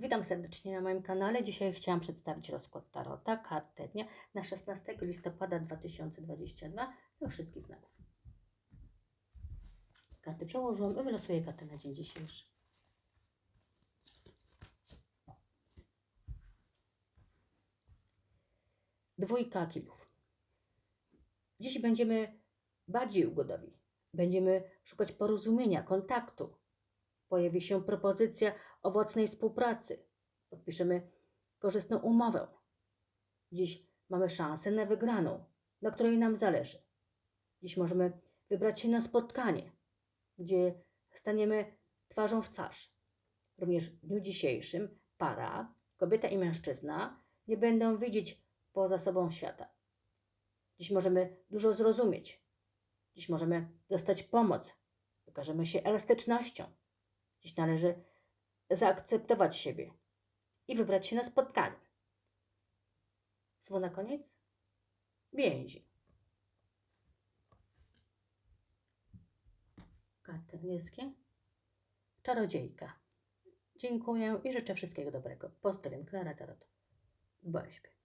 Witam serdecznie na moim kanale. Dzisiaj chciałam przedstawić rozkład Tarota, kartę dnia na 16 listopada 2022 dla wszystkich znaków. Karty przełożyłam i wylosuję kartę na dzień dzisiejszy. Dwójka kilków. Dziś będziemy bardziej ugodowi. Będziemy szukać porozumienia, kontaktu. Pojawi się propozycja owocnej współpracy. Podpiszemy korzystną umowę. Dziś mamy szansę na wygraną, na której nam zależy. Dziś możemy wybrać się na spotkanie, gdzie staniemy twarzą w twarz. Również w dniu dzisiejszym para, kobieta i mężczyzna, nie będą widzieć poza sobą świata. Dziś możemy dużo zrozumieć. Dziś możemy dostać pomoc. Wykażemy się elastycznością. Dziś należy zaakceptować siebie i wybrać się na spotkanie. Słowo na koniec? Więzi. Karty angielskie. Czarodziejka. Dziękuję i życzę wszystkiego dobrego. Pozdrowiam, Klara Tarot. Siebie.